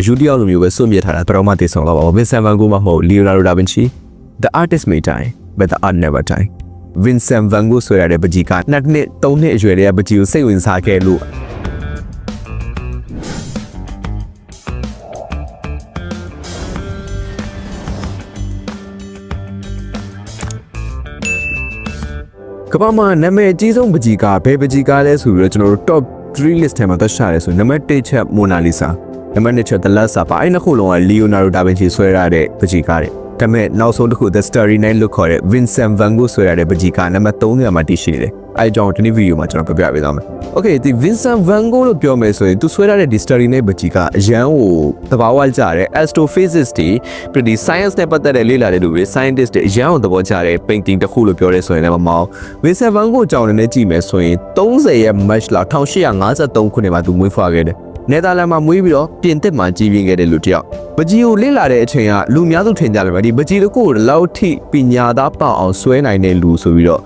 အယူတယောက်လိုမျိုးပဲစွန့်မြစ်ထားတာဘယ်တော့မှတည်ဆောင်တော့ပါဘူး Vincent van Gogh မဟုတ် Leonardo da Vinci the artist may die but the art never die Vincent van Gogh ဆိုရတဲ့ပကြီးကနှစ်နှစ်သုံးနှစ်အရွယ်တည်းကပကြီးကိုစိတ်ဝင်စားခဲ့လို့ကမ္ဘာမှာနာမည်အကြီးဆုံးပကြီးကဘယ်ပကြီးကလဲဆိုပြီးတော့ကျွန်တော်တို့ top 3 list ထဲမှာသက်ရှာရဲဆိုနံပါတ်1ချက်မိုနာလီဆာ နံပါတ်2ချက် The Last Supper အဲ့နှစ်ခုလုံးက Leonardo da Vinci ဆွဲရတဲ့ပကြီးကားတဲ့ဒါပေမဲ့နောက်ဆုံးတစ်ခု The Starry Night လို့ခေါ်တဲ့ Vincent van Gogh ဆွဲရတဲ့ပကြီးကားနံပါတ်3နေရာမှာတည်ရှိနေတယ်အဲ့အကြောင်းဒီနေ့ဗီဒီယိုမှာကျွန်တော်ပြပြပေးသွားမယ် Okay ဒီ Vincent van Gogh လို့ပြောမယ်ဆိုရင်သူဆွဲရတဲ့ဒီ Starry Night ပကြီးကအရန်ကိုသဘာဝကျတဲ့ astrophysicist တွေပြည်ဒီ science နဲ့ပတ်သက်တဲ့လေ့လာတဲ့လူတွေ scientist တွေအရန်ကိုသဘောကျတဲ့ painting တစ်ခုလို့ပြောရဲဆိုရင်လည်းမမောင်း Vincent van Gogh အကြောင်းလည်းကြည့်မယ်ဆိုရင်30ရဲ့ March လ1853ခုနှစ်မှာသူမွေးဖွားခဲ့တယ် နယ်သာလန်မှာမွေးပြီးတော့ပြင်သစ်မှာကြီးပြင်းခဲ့တဲ့လူတစ်ယောက်ပကြီးကိုလေ့လာတဲ့အချိန်ကလူများစုထင်ကြတယ်ဗျဒီပကြီးတစ်ခုကိုလောက်ထိပညာသားပေါအောင်ဆွဲနိုင်တဲ့လူဆိုပြီးတော့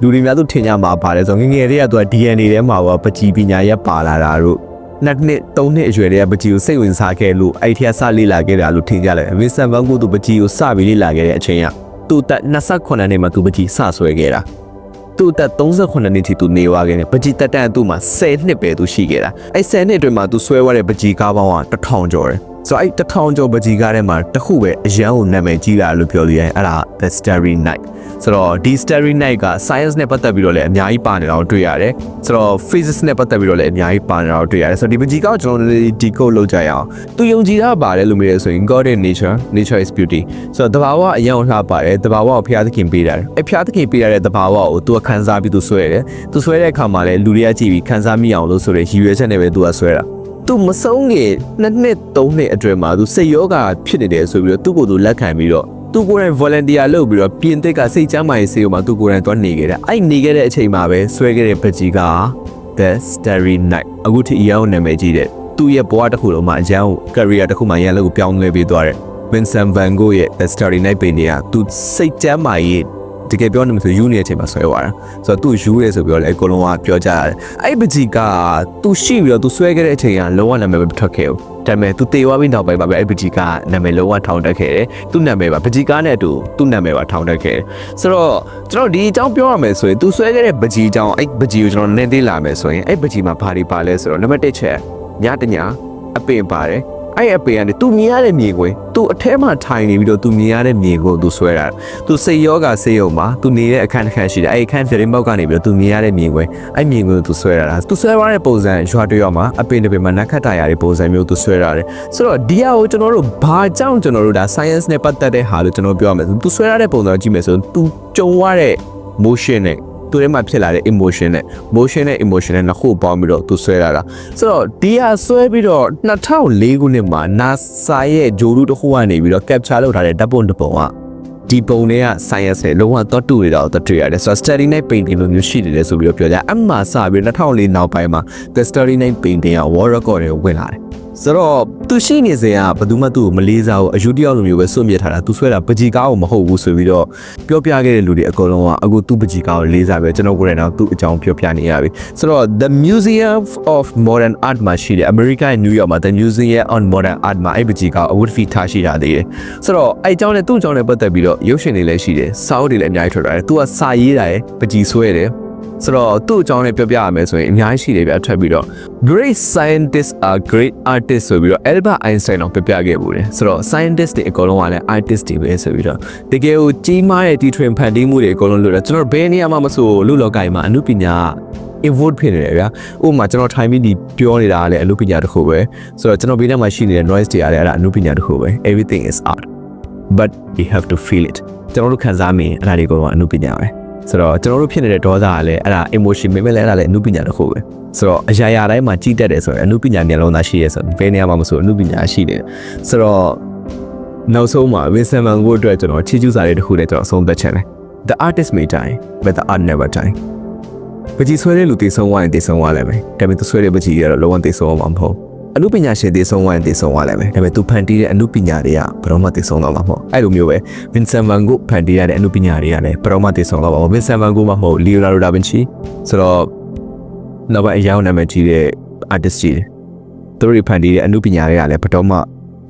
လူတွေများစုထင်ကြမှာပါတယ်ဆိုတော့ငယ်ငယ်လေးကသူက DNA ထဲမှာပါပကြီးပညာရက်ပါလာတာတို့နှစ်နှစ်သုံးနှစ်အရွယ်တည်းကပကြီးကိုစိတ်ဝင်စားခဲ့လို့အဲ့ထက်စလေ့လာခဲ့တာလို့ထင်ကြတယ်။ Vincent van Gogh သူပကြီးကိုစပြီးလေ့လာခဲ့တဲ့အချိန်ကသူ့တက်28နှစ်မှာသူပကြီးစဆွဲခဲ့တာ။ သူ့တက်38နှစ်ထိသူနေဝါခဲ့တယ်။ပကြီးတက်တန်သူ့မှာ10နှစ်ပဲသူရှိခဲ့တာ။အဲ့10နှစ်အတွင်းမှာသူဆွဲသွားတဲ့ပကြီးကားပေါင်းက1000ကျော်တယ်။ ဆိုတော့အဲ့1000ကျော်ပကြီးကားထဲမှာတစ်ခုပဲအရန်ကိုနာမည်ကြီးတာလို့ပြောလို့ရတယ်။အဲ့ဒါ The Starry Night ဆိုတော့ဒီ Starry Night က science နဲ့ပတ်သက်ပြီးတော့လည်းအများကြီးပါနေတာကိုတွေ့ရတယ်။ဆိုတော့ physics နဲ့ပတ်သက်ပြီးတော့လည်းအများကြီးပါနေတာကိုတွေ့ရတယ်။ဆိုတော့ဒီပကြီးကောက်ကျွန်တော်တို့ decode လုပ်ကြရအောင်။သူယုံကြည်တာပါတယ်လို့မျိုးလဲဆိုရင် God in nature, nature is beauty ။ဆိုတော့တဘာဝအရင်လှပါတယ်။တဘာဝကိုဖျားသခင်ပေးတာ။အဲဖျားသခင်ပေးရတဲ့တဘာဝကိုသူကခန်းစားပြီးသူဆွဲတယ်။သူဆွဲတဲ့အခါမှာလည်းလူတွေကကြည့်ပြီးခန်းစားမိအောင်လို့ဆိုရရည်ရွယ်ချက်နဲ့ပဲသူကဆွဲတာ။ သူမဆုံးခင်နှစ်နှစ်သုံးနှစ်အတွင်းမှာသူစိတ်ယောဂဖြစ်နေတယ်ဆိုပြီးတော့သူ့ကိုယ်သူလက်ခံပြီးတော့သူကိုယ်တိုင် volunteer လုပ်ပြီးတော့ပြင်သစ်ကစိတ်ချမ်းသာရေးဆေးရုံမှာသူကိုယ်တိုင်သွားနေခဲ့တယ်အဲ့နေခဲ့တဲ့အချိန်မှာပဲဆွဲခဲ့တဲ့ပကြီးက The Starry Night အခုထိအရောင်းနာမည်ကြီးတဲ့သူ့ရဲ့ဘဝတစ်ခုလုံးမှာအရောင်း career တစ်ခုမှာရန်လို့ကိုပြောင်းလဲပေးသွားတယ် Vincent van Gogh ရဲ့ The Starry Night ပင်တွေကသူစိတ်ချမ်းသာရေး တကယ်ပြောနေမှဆိုယူနေတဲ့အချိန်မှာဆွဲသွားတာဆိုတော့သူယူရဲဆိုပြီးတော့လည်းအကုန်လုံးကပြောကြရတယ်အဲ့ပကြီးကသူရှိပြီးတော့သူဆွဲခဲ့တဲ့အချိန်ကလုံးဝနာမည်မထွက်ခဲ့ဘူးဒါပေမဲ့သူတေသွားပြီးနောက်ပိုင်းမှာပဲအဲ့ပကြီးကနာမည်လုံးဝထောင်တက်ခဲ့တယ်သူ့နာမည်ပါပကြီးကနဲ့အတူသူ့နာမည်ပါထောင်တက်ခဲ့တယ်ဆိုတော့ကျွန်တော်ဒီအကြောင်းပြောရမယ်ဆိုရင်သူဆွဲခဲ့တဲ့ပကြီးအကြောင်းအဲ့ပကြီးကိုကျွန်တော်နည်းသေးလာမယ်ဆိုရင်အဲ့ပကြီးမှာဘာတွေပါလဲဆိုတော့နံပါတ်1ချက်ညတညာအပင်ပါတယ် အဲ့အပေကနေသူမြင်ရတဲ့မြေကိုသူအထဲမှာထိုင်နေပြီးတော့သူမြင်ရတဲ့မြေကိုသူဆွဲတာသူစိတ်ယောဂဆေးရုံမှာသူနေတဲ့အခန်းတစ်ခန်းရှိတယ်အဲ့အခန်းပြတင်းပေါက်ကနေပြီးတော့သူမြင်ရတဲ့မြေကိုအဲ့မြေကိုသူဆွဲရတာသူဆွဲသွားတဲ့ပုံစံရွာတရွာမှာအပင်တစ်ပင်မှာနက်ခတ်တာရတဲ့ပုံစံမျိုးသူဆွဲရတယ်ဆိုတော့ဒီဟာကိုကျွန်တော်တို့ဘာကြောင့်ကျွန်တော်တို့ဒါ science နဲ့ပတ်သက်တဲ့ဟာလို့ကျွန်တော်ပြောရမယ်ဆိုသူဆွဲရတဲ့ပုံစံကိုကြည့်မယ်ဆိုရင်သူကြုံရတဲ့ motion နဲ့ သူထဲမှာဖြစ်လာတဲ့ emotion နဲ့ motion နဲ့ emotion နဲ့နှစ်ခုပေါင်းပြီးတော့သူဆွဲလာတာဆိုတော့ဒီဟာဆွဲပြီးတော့2004ခုနှစ်မှာ NASA ရဲ့ဂျိုလူတစ်ခုကနေပြီးတော့ capture လုပ်ထားတဲ့ဓာတ်ပုံတစ်ပုံကဒီပုံတွေက science နဲ့လုံးဝတော့တူနေတာကိုတွေ့ရတယ်ဆိုတော့ study night painting လိုမျိုးရှိနေတယ်ဆိုပြီးတော့ပြောကြအမှစပြီး2004နောက်ပိုင်းမှာ the study night painting က world record တွေဝင်လာတယ်ဆိုတော့ သူရှိနေစဉ်ကဘယ်သူမှသူ့ကိုမလေးစားဘူးအယူတယောက်လိုမျိုးပဲစွန့်မြစ်ထားတာသူဆွဲတာပကြီးကားကိုမဟုတ်ဘူးဆိုပြီးတော့ပြောပြခဲ့တဲ့လူတွေအကုန်လုံးကအခုသူ့ပကြီးကားကိုလေးစားပဲကျွန်တော်ကိုယ်တိုင်တော့သူ့အကြောင်းပြောပြနေရပြီဆိုတော့ The Museum of Modern Art မှာရှိတယ် America ရဲ့ New York မှာ The Museum on Modern Art မှာအဲ့ပကြီးကားအဝတ်ဖီထားရှိတာသေးတယ်ဆိုတော့အဲ့အကြောင်းနဲ့သူ့အကြောင်းနဲ့ပတ်သက်ပြီးတော့ရုပ်ရှင်တွေလည်းရှိတယ်စာအုပ်တွေလည်းအများကြီးထွက်လာတယ်သူကစာရေးတာရယ်ပကြီးဆွဲတယ် ဆိုတော့သူ့အကြောင်းလေးပြောပြရမယ်ဆိုရင်အများကြီးရှိတယ်ဗျအထက်ပြီးတော့ great scientists are great artists ဆိုပြီးတော့ Albert Einstein တော့ပြောပြခဲ့ဘူးတယ်ဆိုတော့ scientist တွေအကုန်လုံးကလည်း artist တွေပဲဆိုပြီးတော့တကယ်ကိုကြီးမားတဲ့တီထွင်ဖန်တီးမှုတွေအကုန်လုံးလုပ်တယ်ကျွန်တော်ဘယ်နေရာမှာမဆိုလူလောကကြီးမှာအမှုပညာ evolve ဖြစ်နေတယ်ဗျာဥပမာကျွန်တော်ထိုင်ပြီးဒီပြောနေတာကလည်းအမှုပညာတစ်ခုပဲဆိုတော့ကျွန်တော်ဘေးထဲမှာရှိနေတဲ့ noise တွေကလည်းအဲ့ဒါအမှုပညာတစ်ခုပဲ everything is art but you have to feel it ကျွန်တော်တို့ခံစားမိရင်အဲ့ဒါတွေကတော့အမှုပညာပဲ ဆိုတော့ကျွန်တော်တို့ဖြစ်နေတဲ့ဒေါသကလည်းအဲ့ဒါ emotion ပဲပဲလည်းအဲ့ဒါလည်းအမှုပညာတစ်ခုပဲဆိုတော့အရာရာတိုင်းမှာကြီးတက်တယ်ဆိုရင်အမှုပညာမျက်လုံးသားရှိရဲဆိုတော့ဘယ်နေရာမှာမဆိုအမှုပညာရှိတယ်ဆိုတော့နောက်ဆုံးမှာ Vincent van Gogh အတွက်ကျွန်တော်ချီးကျူးစာလေးတစ်ခုနဲ့ကျွန်တော်အဆုံးသတ်ချင်တယ် The artist may die but the art never die ပကြီးဆွဲတဲ့လူတည်ဆုံးသွားရင်တည်ဆုံးသွားလိမ့်မယ်ဒါပေမဲ့သူဆွဲတဲ့ပကြီးရတော့လုံးဝတည်ဆုံးမှာမဟုတ် အမှုပညာရှင်တည်ဆုံးသွားရင်တည်ဆုံးသွားလိမ့်မယ်ဒါပေမဲ့သူဖန်တီးတဲ့အမှုပညာတွေကဘယ်တော့မှတည်ဆုံးတော့မှာမဟုတ်အဲ့လိုမျိုးပဲ Vincent van Gogh ဖန်တီးရတဲ့အမှုပညာတွေကလည်းဘယ်တော့မှတည်ဆုံးတော့မှာမဟုတ် Vincent van Gogh မဟုတ် Leonardo da Vinci ဆိုတော့နောက်ပိုင်းအရောင်းနာမည်ကြီးတဲ့ artist ကြီးတွေသူတို့တွေဖန်တီးတဲ့အမှုပညာတွေကလည်းဘယ်တော့မှ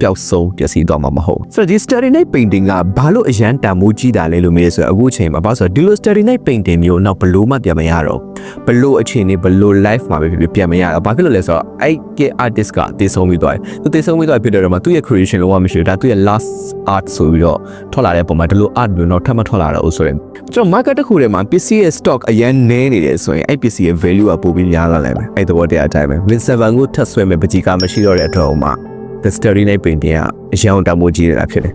ပျောက်ဆုံးပျက်စီးသွားမှာမဟုတ်ဆိုတော့ဒီ Starry Night painting ကဘာလို့အရန်တန်မိုးကြီးတာလဲလို့မေးဆိုတော့အခုချိန်မှာဘာလို့ဆိုတော့ဒီလို Starry Night painting မျိုးတော့ဘလို့မှပြန်မရတော့ဘလို့အချိန်နေဘလို့ live မှာပဲဖြစ်ဖြစ်ပြန်မရတော့ဘာဖြစ်လို့လဲဆိုတော့အဲ့က artist ကတည်ဆုံးပြီးသွားတယ်သူတည်ဆုံးပြီးသွားဖြစ်တဲ့တော့မှသူ့ရဲ့ creation လုံးဝမရှိဘူးဒါသူ့ရဲ့ last art ဆိုပြီးတော့ထွက်လာတဲ့ပုံမှာဒီလို art မျိုးတော့ထပ်မထွက်လာတော့ဘူးဆိုရင်ကျွန်တော် market တစ်ခုထဲမှာပစ္စည်းရဲ့ stock အရန်နည်းနေတယ်ဆိုရင်အဲ့ပစ္စည်းရဲ့ value ကပိုပြီးများလာနိုင်မယ်အဲ့သဘောတရားအတိုင်းပဲ Win 7ကိုထပ်ဆွဲမဲ့ပကြီးကမရှိတော့တဲ့အတွက်ဟိုမှာ The Starry Night painting ကအရောင်တမိုးကြီးနေတာဖြစ်တယ်